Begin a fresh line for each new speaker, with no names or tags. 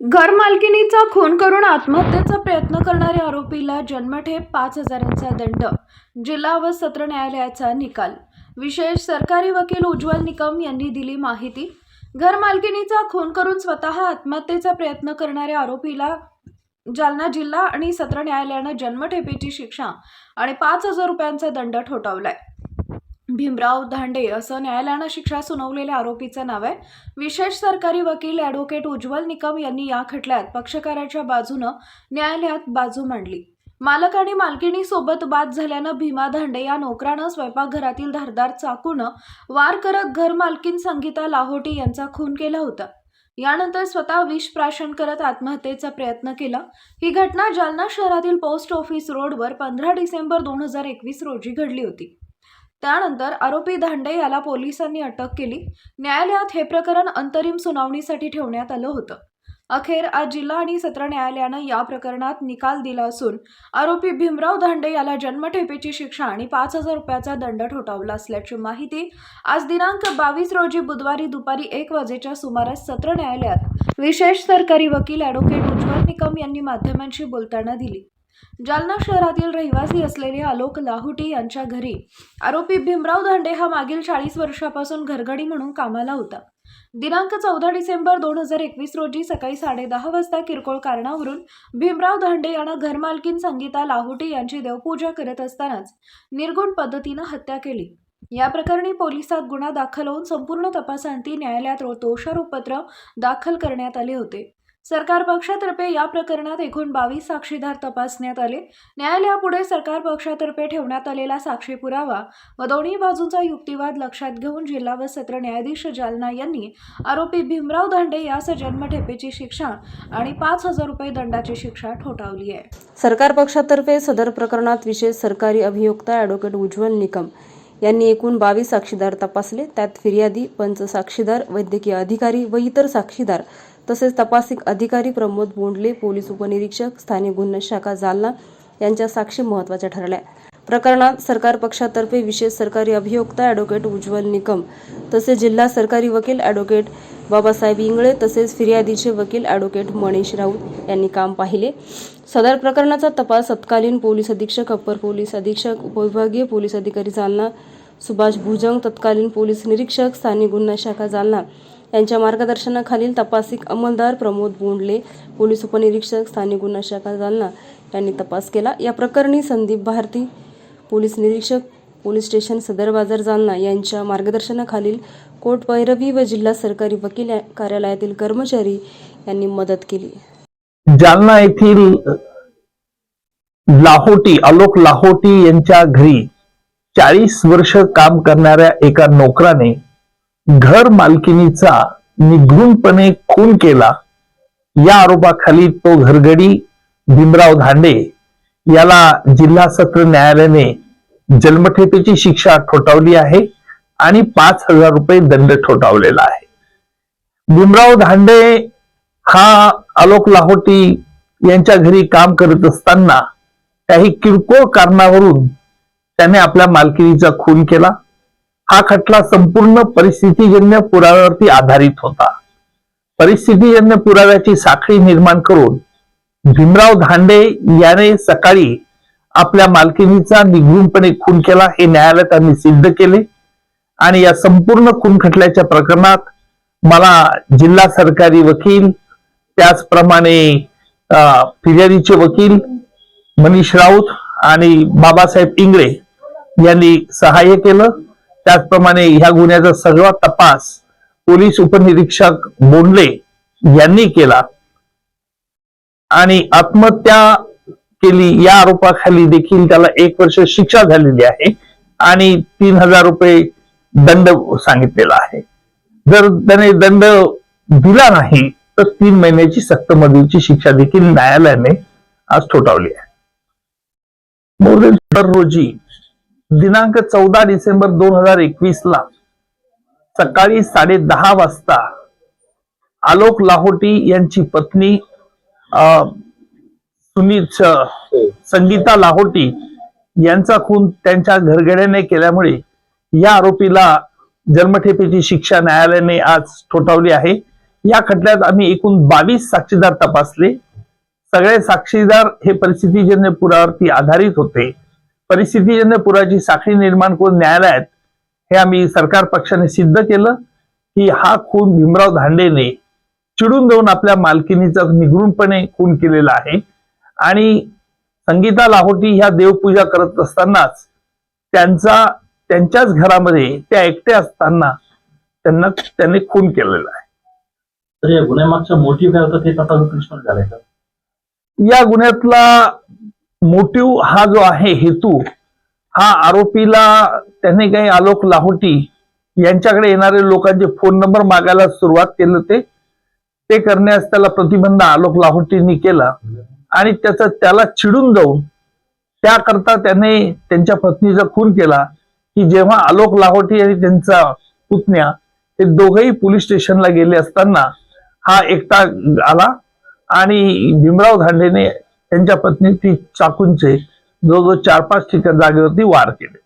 घर मालकिनीचा खून करून आत्महत्येचा प्रयत्न करणाऱ्या आरोपीला जन्मठेप पाच हजारांचा दंड जिल्हा व सत्र न्यायालयाचा निकाल. विशेष सरकारी वकील उज्ज्वल निकम यांनी दिली माहिती. घर मालकिनीचा खून करून स्वतः आत्महत्येचा प्रयत्न करणाऱ्या आरोपीला जालना जिल्हा आणि सत्र न्यायालयानं जन्मठेपेची शिक्षा आणि पाच हजार रुपयांचा दंड ठोठावलाय. भीमराव धांडे असं न्यायालयानं शिक्षा सुनावलेल्या आरोपीचं नाव आहे. विशेष सरकारी वकील ॲडव्होकेट उज्ज्वल निकम यांनी या खटल्यात पक्षकाराच्या बाजूनं न्यायालयात बाजू मांडली. मालक आणि मालकिणी सोबत झाल्यानं भीमा धांडे या नोकरानं स्वयंपाकघरातील धारदार चाकूनं वार करत घर मालकीन संगीता लाहोटी यांचा खून केला होता. यानंतर स्वतः विष प्राशन करत आत्महत्येचा प्रयत्न केला. ही घटना जालना शहरातील पोस्ट ऑफिस रोडवर पंधरा डिसेंबर दोन हजार एकवीस रोजी घडली होती. त्यानंतर आरोपी धांडे याला पोलिसांनी अटक केली. न्यायालयात हे प्रकरण अंतरिम सुनावणीसाठी ठेवण्यात आलं होतं. अखेर आज जिल्हा आणि सत्र न्यायालयानं या प्रकरणात निकाल दिला असून आरोपी भीमराव धांडे याला जन्मठेपेची शिक्षा आणि पाच हजार रुपयाचा दंड ठोठावला असल्याची माहिती आज दिनांक बावीस रोजी बुधवारी दुपारी एक वाजेच्या सुमारास सत्र न्यायालयात विशेष सरकारी वकील ॲडव्होकेट उज्ज्वल निकम यांनी माध्यमांशी बोलताना दिली. जालना शहरातील रहिवासी असलेले आलोक लाहुटी यांच्या घरी. आरोपी भीमराव धांडे हा मागील चाळीस वर्षापासून घरगडी म्हणून कामाला होता. दिनांक चौदा डिसेंबर दोन हजार एकवीस रोजी सकाळी साडेदहा वाजता किरकोळ कारणावरून भीमराव धांडे यांना घरमालकीन संगीता लाहुटी यांची देवपूजा करत असतानाच निर्गुण पद्धतीनं हत्या केली. या प्रकरणी पोलिसात गुन्हा दाखल होऊन संपूर्ण तपासांती न्यायालयात दोषारोपपत्र दाखल करण्यात आले होते. सरकार पक्षातर्फे या प्रकरणात एकूण बावीस साक्षीदार तपासण्यात आले. न्यायालयापुढे सरकार पक्षातर्फे ठेवण्यात आलेला साक्षी पुरावा व दोन्ही बाजूंचा युक्तिवाद लक्षात घेऊन जिल्हा व सत्र न्यायाधीश जालना यांनी आरोपी भीमराव धांडे यास जन्मठेपेची शिक्षा आणि पाच हजार रुपये दंडाची शिक्षा ठोठावली आहे.
सरकार पक्षातर्फे सदर प्रकरणात विशेष सरकारी अभियोक्ता ॲडव्होकेट उज्ज्वल निकम यांनी एकूण बावीस साक्षीदार तपासले. त्यात फिर्यादी पंच साक्षीदार वैद्यकीय अधिकारी व इतर साक्षीदार तसेच तपासिक अधिकारी प्रमोद बोंडले पोलीस उपनिरीक्षक स्थानिक गुन्हे शाखा जालना यांच्या साक्षी महत्त्वाच्या ठरल्या. प्रकरणात सरकार पक्षातर्फे विशेष सरकारी अभियोक्ता ॲडव्होकेट उज्ज्वल निकम तसेच जिल्हा सरकारी वकील ॲडव्होकेट बाबासाहेब इंगळे तसेच फिर्यादीचे वकील ॲडव्होकेट मनीष राऊत यांनी काम पाहिले. सदर प्रकरणाचा तपास तत्कालीन पोलीस अधीक्षक अप्पर पोलीस अधीक्षक उपविभागीय पोलीस अधिकारी जालना सुभाष भुजंग तत्कालीन पोलीस निरीक्षक स्थानिक गुन्हा शाखा जालना यांच्या मार्गदर्शनाखालील तपासिक अंमलदार प्रमोद बोंडले पोलीस उपनिरीक्षक स्थानिक गुन्हा शाखा जालना यांनी तपास केला. या प्रकरणी संदीप भारती पोलीस निरीक्षक पोलीस स्टेशन सदर बाजार जालना यांच्या मार्गदर्शनाखालील कोट पैरवी व जिल्हा सरकारी वकील कार्यालयातील कर्मचारी यांनी मदत केली.
जालना येथील लाहोटी आलोक लाहोटी यांच्या घरी चाळीस वर्ष काम करणाऱ्या एका नोकराने घर मालकिनीचा निघूनपणे खून केला या आरोपाखाली तो घरगडी भीमराव धांडे याला जिल्हा सत्र न्यायालयाने जन्मठेपेची शिक्षा ठोठावली आहे आणि पाच हजार रुपये दंड ठोठावलेला आहे. भीमराव धांडे हा आलोक लाहोटी यांच्या घरी काम करत असताना काही किरकोळ कारणावरून त्याने आपल्या मालकिनीचा खून केला. हा खटला संपूर्ण परिस्थितीजन्य पुराव्यावरती आधारित होता. परिस्थितीजन्य पुराव्याची साखळी निर्माण करून भीमराव धांडे याने सकाळी आपल्या मालकिनीचा निघूनपणे खून केला हे न्यायालयात सिद्ध केले. आणि या संपूर्ण खून खटल्याच्या प्रकरणात मला जिल्हा सरकारी वकील त्याचप्रमाणे अं, फिर्यादीचे वकील मनीष राऊत आणि बाबासाहेब इंगळे यांनी सहाय्य केलं. त्याचप्रमाणे ह्या गुन्ह्याचा सगळा तपास पोलीस उपनिरीक्षक बोंडले यांनी केला. आणि आत्महत्या केली या आरोपाखाली देखील त्याला एक वर्ष शिक्षा झालेली आहे आणि तीन हजार रुपये दंड सांगितलेला आहे. जर त्याने दंड दिला नाही तर तीन महिन्याची सक्तमधीलची शिक्षा देखील न्यायालयाने आज ठोठावली आहे. मोर्देल रोजी दिनांक चौदा डिसेंबर दोन हजार एकवीस ला सकाळी साडे दहा वाजता आलोक लाहोटी यांची पत्नी अं, संगीता लाहोटी यांचा खून त्यांच्या घरगड्याने केल्यामुळे या आरोपीला जन्मठेपेची शिक्षा न्यायालयाने आज ठोठावली आहे. या खटल्यात आम्ही एकूण बावीस साक्षीदार तपासले. सगळे साक्षीदार हे परिस्थितीजन्य पुरावरती आधारित होते. परिस्थितीजन्य पुराची साखळी निर्माण करून न्यायालयात हे आम्ही सरकार पक्षाने सिद्ध केलं की हा खून भीमराव धांडेने चिडून देऊन आपल्या मालकिनीचा निघृणपणे खून केलेला आहे. आणि संगीता लाहोटी ह्या देवपूजा करत असतानाच त्यांचा त्यांच्याच घरामध्ये त्या एकट्या असताना त्यांना त्यांनी खून केलेला आहे.
तर या गुन्ह्यामागचा मोटिव्ह काय होता ते तपासून कृष्ण झालाय का?
या गुन्ह्यातला मोटिव हा जो आहे हेतू हा आरोपीला त्याने काही आलोक लाहोटी यांच्याकडे येणारे लोकांचे फोन नंबर मागायला सुरुवात केलं ते. ते करण्यास त्याला प्रतिबंध आलोक लाहोटींनी केला आणि त्याचा त्याला चिडून जाऊन त्याकरता त्याने त्यांच्या पत्नीचा खून केला की जेव्हा आलोक लाहोटी आणि त्यांचा पुतण्या हे दोघेही पोलीस स्टेशनला गेले असताना हा एकटा आला आणि भीमराव धांडेने त्यांच्या पत्नीची चाकूंचे जवळजवळ चार पाच ठिकाण जागेवरती वार केले.